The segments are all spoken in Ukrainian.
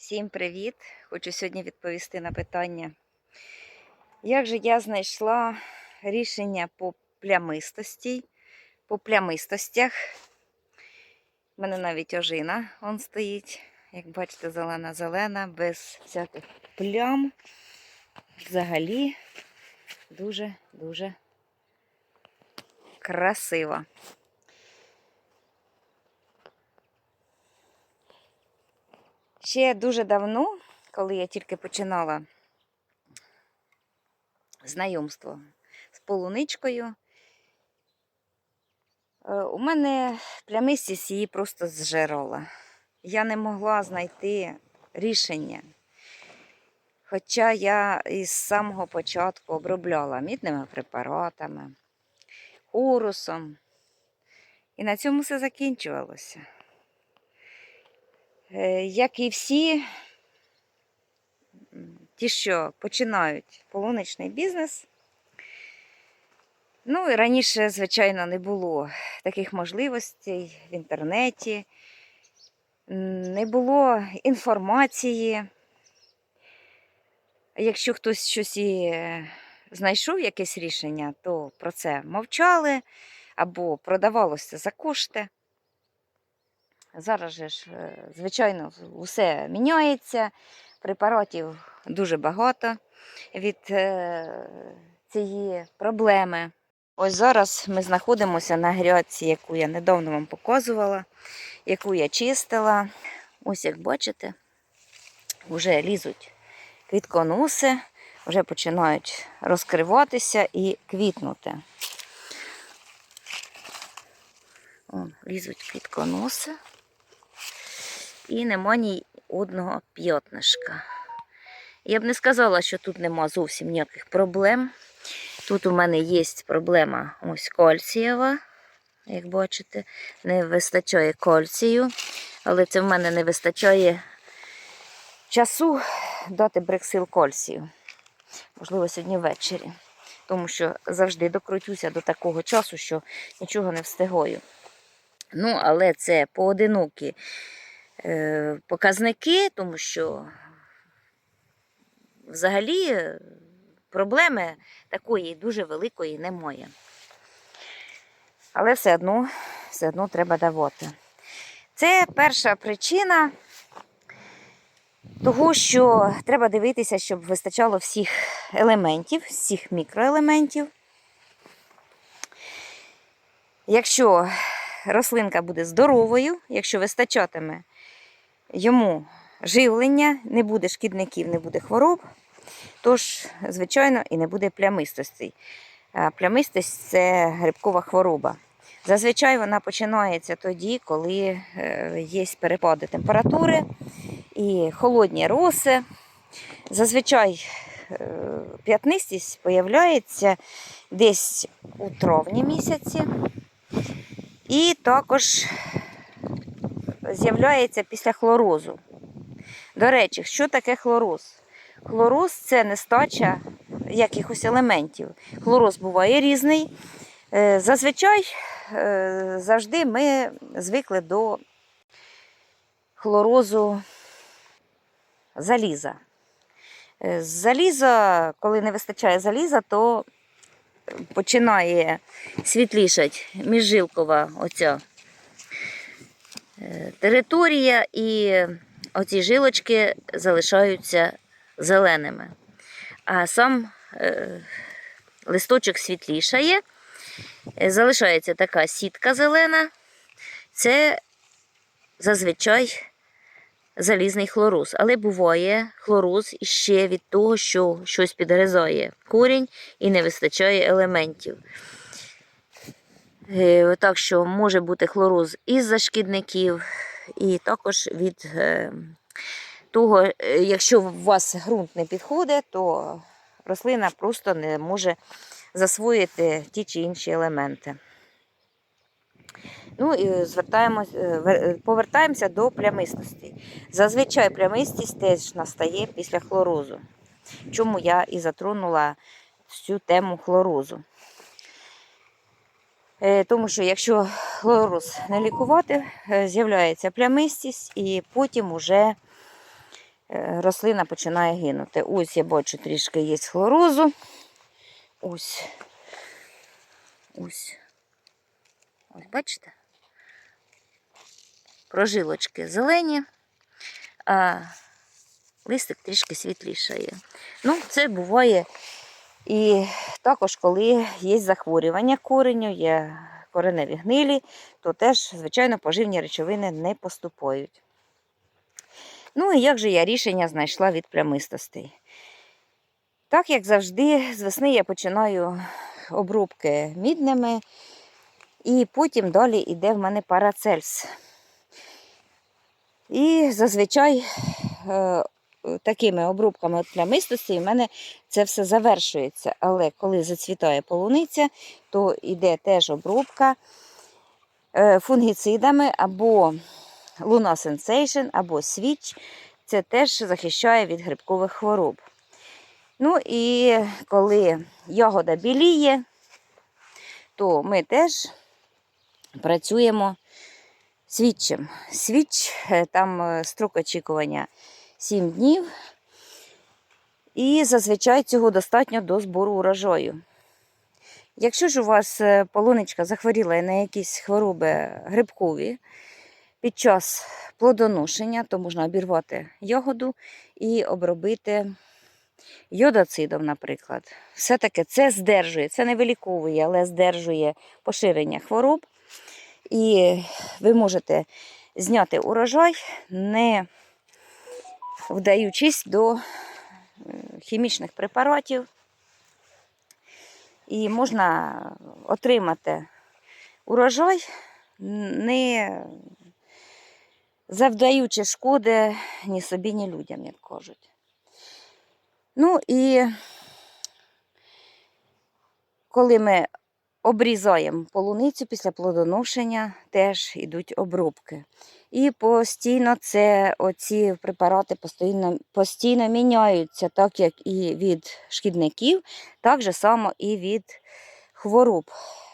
Всім привіт! Хочу сьогодні відповісти на питання. Як же я знайшла рішення по плямистості, по плямистостях? У мене навіть ожина он стоїть. Як бачите, зелена-зелена, без всяких плям. Взагалі дуже-дуже красива. Ще дуже давно, коли я тільки починала знайомство з полуничкою, е, у мене плямистість її просто зжирала. Я не могла знайти рішення. Хоча я із самого початку обробляла мідними препаратами, урусом. І на цьому все закінчувалося. Е, Як і всі, ті, що починають полуничний бізнес. Ну, і раніше, звичайно, не було таких можливостей в інтернеті, не було інформації. Якщо хтось щось і е, знайшов якесь рішення, то про це мовчали або продавалося за кошти. Зараз же ж, е, звичайно, усе міняється, препаратів дуже багато від е, цієї проблеми. Ось зараз ми знаходимося на грядці, яку я недавно вам показувала, яку я чистила. Ось як бачите, вже лізуть квітконуси, вже починають розкриватися і квітнути. О, лізуть квітконоси. І нема ні одного п'ятнишка. Я б не сказала, що тут нема зовсім ніяких проблем. Тут у мене є проблема ось кальцієва. Як бачите, не вистачає кальцію, але це в мене не вистачає часу дати брексил кальцію. Можливо, сьогодні ввечері. Тому що завжди докрутюся до такого часу, що нічого не встигаю. Ну, але це поодинокі показники, тому що взагалі е, проблеми такої дуже великої немає. Але все одно, все одно треба давати. Це перша причина того, що треба дивитися, щоб вистачало всіх елементів, всіх мікроелементів. Якщо рослинка буде здоровою, якщо вистачатиме йому живлення, не буде шкідників, не буде хвороб, тож, звичайно, і не буде плямистості. А Плямистость це грибкова хвороба. Зазвичай вона починається тоді, коли е, є перепади температури і холодні роси. Зазвичай е, п'ятнистість появляється десь у травні місяці. І також з'являється після хлорозу. До речі, що таке хлороз? Хлороз це нестача якихось елементів. Хлороз буває різний. Е, Зазвичай е, завжди ми звикли до хлорозу заліза. Е, заліза, коли не вистачає заліза, то починає світлішати міжжилкова оця територія, і оці жилочки залишаються зеленими. А сам е, листочок світлішає, е, залишається така сітка зелена. Це зазвичай залізний хлороз. Але буває хлороз іще від того, що щось підгризає корінь і не вистачає елементів. Е, Так що може бути хлороз із-за шкідників, і також від е, того, е, якщо у вас ґрунт не підходить, то рослина просто не може засвоїти ті чи інші елементи. Ну і повертаємося до плямистості. Зазвичай плямистість теж настає після хлорозу. Чому я і затронула всю тему хлорозу. Е, Тому що якщо хлороз не лікувати, е, з'являється плямистість, і потім уже е, рослина починає гинути. Ось я бачу трішки є хлорозу. Ось. Ось. Ось, бачите? Прожилочки зелені, а листик трішки світлішає. Ну, це буває і також, коли є захворювання кореню, є кореневі гнилі, то теж, звичайно, поживні речовини не поступають. Ну і як же я рішення знайшла від плямистостей? Так, як завжди, з весни я починаю обробки мідними, і потім далі йде в мене парацельс. І зазвичай е, такими обробками от плямистості в мене це все завершується. Але коли зацвітає полуниця, то йде теж обробка е, фунгіцидами або Luna Sensation, або Switch. Це теж захищає від грибкових хвороб. Ну і коли ягода біліє, то ми теж працюємо свідчим. Свіч, е, там е, строк очікування 7 днів. І зазвичай цього достатньо до збору урожаю. Якщо ж у вас е, полуничка захворіла на якісь хвороби грибкові під час плодоношення, то можна обірвати ягоду і обробити йодоцидом, наприклад. Все-таки це здержує, це не виліковує, але здержує поширення хвороб. І ви можете зняти урожай, не вдаючись до е, хімічних препаратів. І можна отримати урожай, не завдаючи шкоди ні собі, ні людям, як кажуть. Ну і коли ми обрізаємо полуницю після плодоношення, теж йдуть обробки. І постійно це оці препарати постійно, постійно міняються, так як і від шкідників, так же само і від хвороб.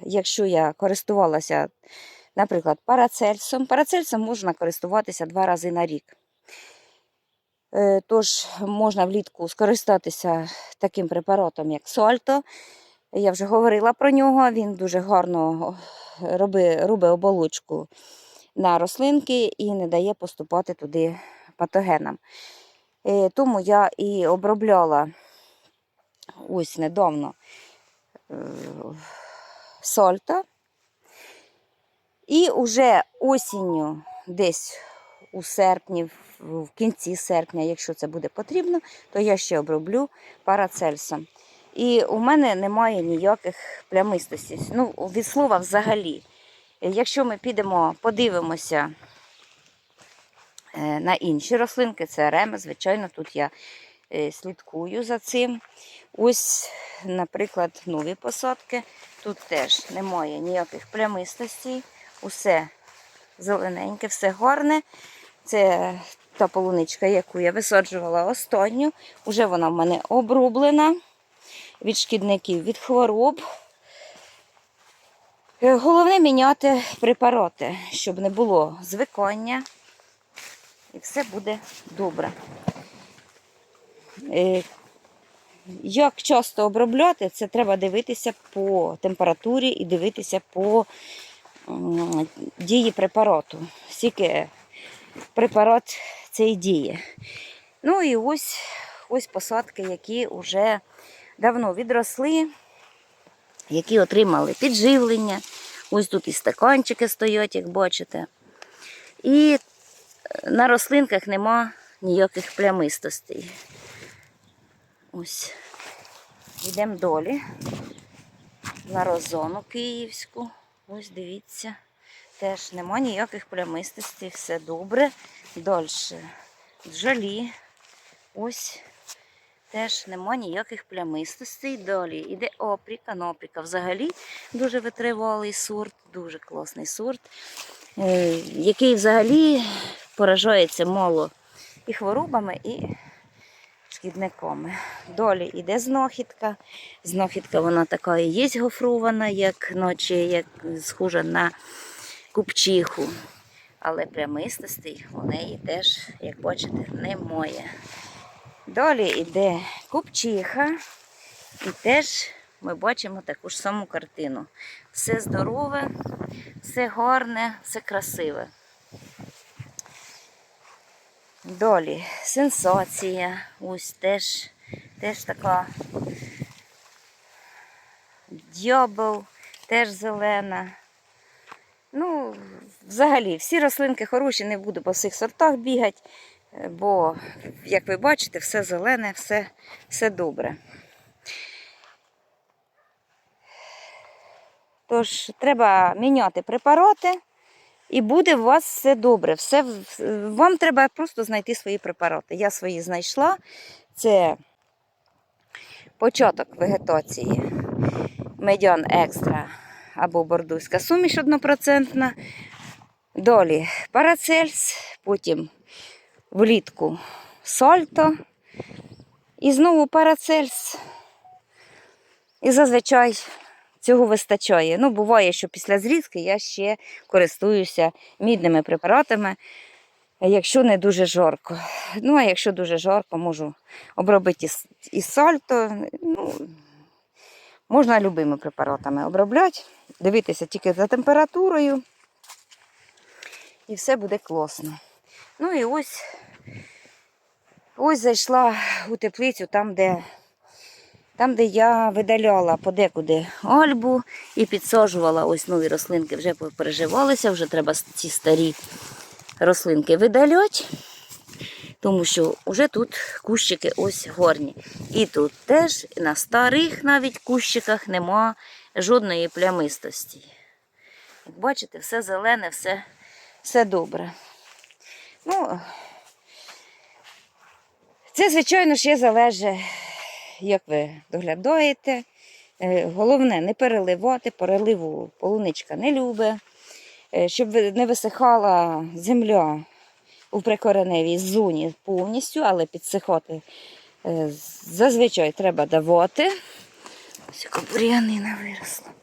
Якщо я користувалася, наприклад, парацельсом, парацельсом можна користуватися два рази на рік. Е, Тож можна влітку скористатися таким препаратом, як Сольто. Я вже говорила про нього, він дуже гарно робить, робить оболочку на рослинки і не дає поступати туди патогенам. Е, Тому я і обробляла ось недавно е, сольта. І вже осінню, десь у серпні, в кінці серпня, якщо це буде потрібно, то я ще оброблю парацельсом. І у мене немає ніяких плямистостей. Ну, від слова взагалі. Якщо ми підемо, подивимося е, на інші рослинки, це реми, звичайно, тут я е, слідкую за цим. Ось, наприклад, нові посадки. Тут теж немає ніяких плямистостей. Усе зелененьке, все гарне. Це та полуничка, яку я висаджувала останню. Уже вона в мене обрублена від шкідників, від хвороб. Е, Головне міняти препарати, щоб не було звикання. І все буде добре. Е, Як часто обробляти, це треба дивитися по температурі і дивитися по дії препарату. Скільки препарат цей діє. Ну і ось, ось посадки, які вже давно відросли, які отримали підживлення. Ось тут і стаканчики стоять, як бачите. І на рослинках нема ніяких плямистостей. Ось. Йдемо долі на розону київську. Ось дивіться. Теж нема ніяких плямистостей, все добре. Далі джалі. Ось теж нема ніяких плямистостей. Далі йде опріка. Ну, опріка взагалі дуже витривалий сорт, дуже класний сорт, е, який взагалі поражається мало і хворобами, і шкідниками. Далі йде знахідка. Знахідка вона така і є гофрована, як ночі, як схожа на купчиху. але прямистостей у неї теж, як бачите, немає. Далі йде купчиха, і теж ми бачимо таку ж саму картину. Все здорове, все гарне, все красиве. Далі сенсація. Ось теж, теж така дьобел, теж зелена. Ну, взагалі, всі рослинки хороші, не буду по всіх сортах бігати, бо, як ви бачите, все зелене, все, все добре. Тож, треба міняти препарати, і буде у вас все добре. Все, вам треба просто знайти свої препарати. Я свої знайшла. Це початок вегетації медян екстра або бордуська суміш однопроцентна. Далі парацельс, потім влітку сальто. І знову парацельс. І зазвичай цього вистачає. Ну, буває, що після зрізки я ще користуюся мідними препаратами, якщо не дуже жарко. Ну, а якщо дуже жарко, можу обробити і сальто. Ну, можна любими препаратами обробляти, дивитися тільки за температурою. І все буде класно. Ну і ось, ось зайшла у теплицю, там, де там, де я видаляла подекуди альбу і підсаджувала ось нові рослинки, вже переживалися, вже треба ці старі рослинки видаляти, тому що вже тут кущики ось горні. І тут теж на старих навіть кущиках нема жодної плямистості. Як бачите, все зелене, все, все добре. Ну, це, звичайно, ще залежить як ви доглядаєте. Е, Головне не переливати, переливу полуничка не любить. Е, Щоб не висихала земля у прикореневій зоні повністю, але підсихати е, зазвичай треба давати. Ось яка бур'янина виросла.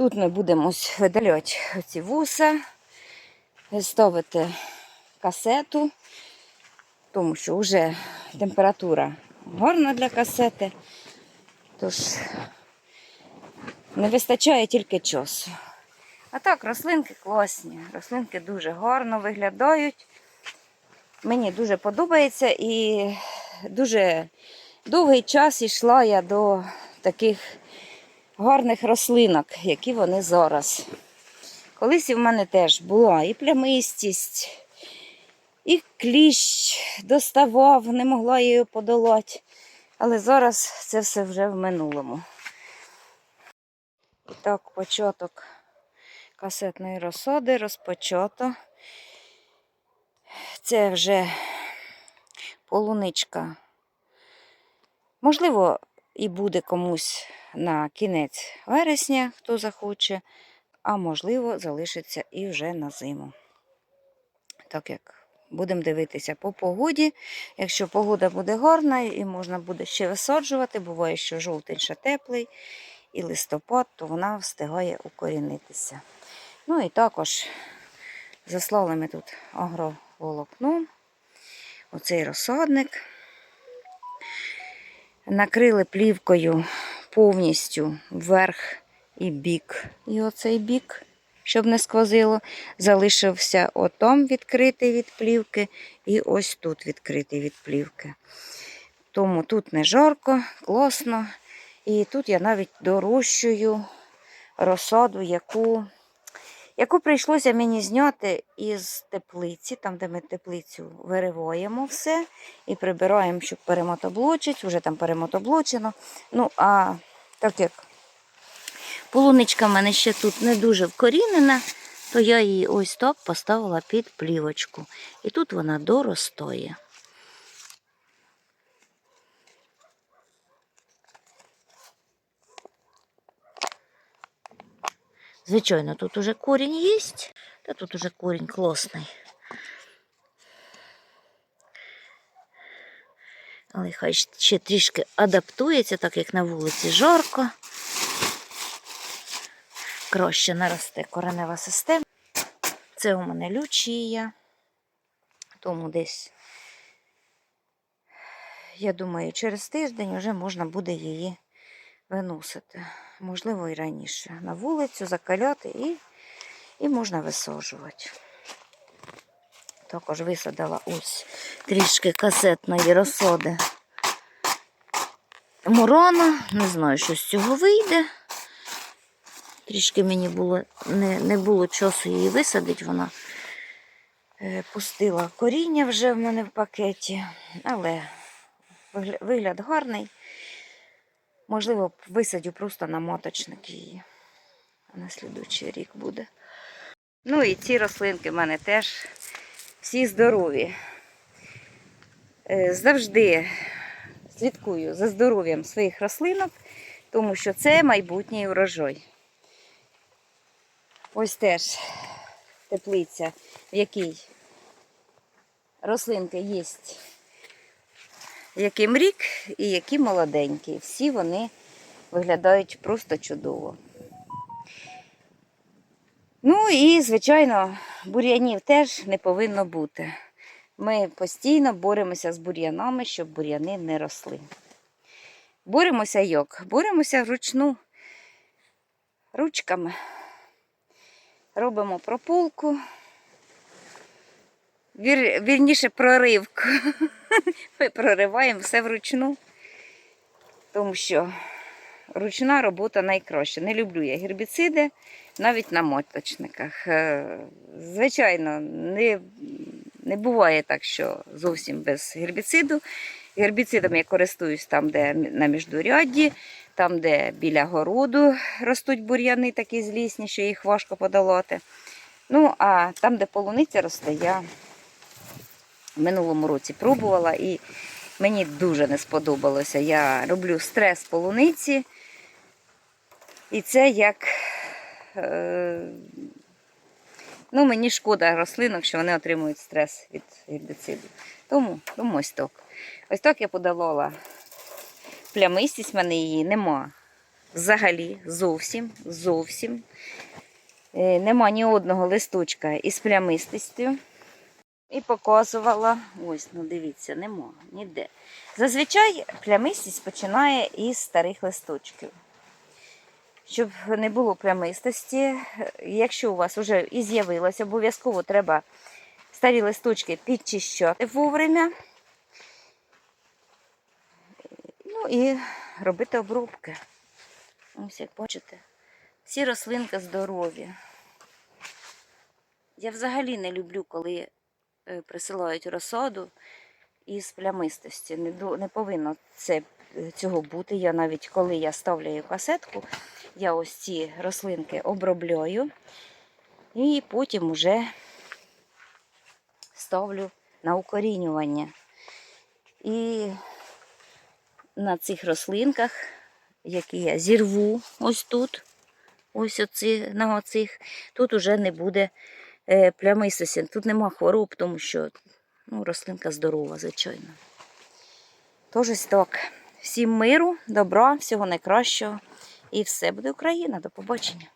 Тут ми будемо ось видаляти оці вуса, ставити касету тому що вже температура гарна для касети, тож не вистачає тільки часу. А так, рослинки класні, рослинки дуже гарно виглядають. Мені дуже подобається і дуже довгий час йшла я до таких гарних рослинок, які вони зараз. Колись і в мене теж була і плямистість, і кліщ доставав, не могла її подолати. Але зараз це все вже в минулому. І так, початок касетної розсади розпочато. Це вже полуничка. Можливо, і буде комусь на кінець вересня, хто захоче, а можливо, залишиться і вже на зиму. Так як Будемо дивитися по погоді. Якщо погода буде гарна і можна буде ще висаджувати, буває, що жовтень ще теплий і листопад, то вона встигає укорінитися. Ну і також заслали ми тут агроволокном, оцей розсадник. Накрили плівкою повністю вверх і бік, і оцей бік щоб не сквозило. Залишився отом відкритий від плівки, і ось тут відкритий від плівки. Тому тут не жарко, класно. І тут я навіть дорощую розсаду, яку яку прийшлося мені зняти із теплиці, там, де ми теплицю вириваємо все і прибираємо, щоб перемотоблочити, вже там перемотоблочено. Ну, а так як Полуничка в мене ще тут не дуже вкорінена, то я її ось так поставила під плівочку. І тут вона доростає. Звичайно, тут уже корінь є, та тут уже корінь класний. Але хай ще трішки адаптується, так як на вулиці жарко. краще наросте коренева система. Це у мене лючія, тому десь, я думаю, через тиждень вже можна буде її виносити. Можливо, і раніше. На вулицю закаляти і, і можна висаджувати. Також висадила ось трішки касетної розсади Мурана. Не знаю, що з цього вийде. Трішки мені було, не, не було часу її висадити. Вона е, пустила коріння вже в мене в пакеті, але вигляд гарний. Можливо, висадю просто на моточник її. А на слідуючий рік буде. Ну і ці рослинки в мене теж всі здорові. Е, Завжди слідкую за здоров'ям своїх рослинок, тому що це майбутній урожай. Ось теж теплиця, в якій рослинки є, яким рік і які молоденькі. Всі вони виглядають просто чудово. Ну і, звичайно, бур'янів теж не повинно бути. Ми постійно боремося з бур'янами, щоб бур'яни не росли. Боремося як? Боремося вручну ручками. Робимо прополку. Вір, вірніше проривку. Ми прориваємо все вручну, тому що ручна робота найкраща. Не люблю я гербіциди навіть на моточниках. Е, Звичайно, не, не буває так, що зовсім без гербіциду. Гербіцидом я користуюсь там, де на міждурядді, там, де біля городу ростуть бур'яни такі злісні, що їх важко подолати. Ну, а там, де полуниця росте, я минулому році пробувала і мені дуже не сподобалося. Я роблю стрес полуниці. І це як. Е, ну, мені шкода рослинок, що вони отримують стрес від гербіциду. Тому, тому ось так. Ось так я подавала плямистість, в мене її нема. Взагалі, зовсім, зовсім. Е, Нема ні одного листочка із плямистістю. І показувала. Ось, ну дивіться, нема ніде. Зазвичай плямистість починає із старих листочків. Щоб не було плямистості, якщо у вас вже і з'явилось, обов'язково треба старі листочки підчищати вовремя. Ну і робити обробки. Ось як бачите, всі рослинки здорові. Я взагалі не люблю, коли присилають розсаду із плямистості. Не, не повинно це, е, цього бути. Я навіть коли я ставляю касетку, я ось ці рослинки обробляю і потім уже ставлю на укорінювання. І на цих рослинках, які я зірву ось тут, ось оці, на оцих, тут уже не буде е, плямистості. Тут нема хвороб, тому що ну, рослинка здорова, звичайно. Тож ось так. Всім миру, добра, всього найкращого. І все буде Україна. До побачення.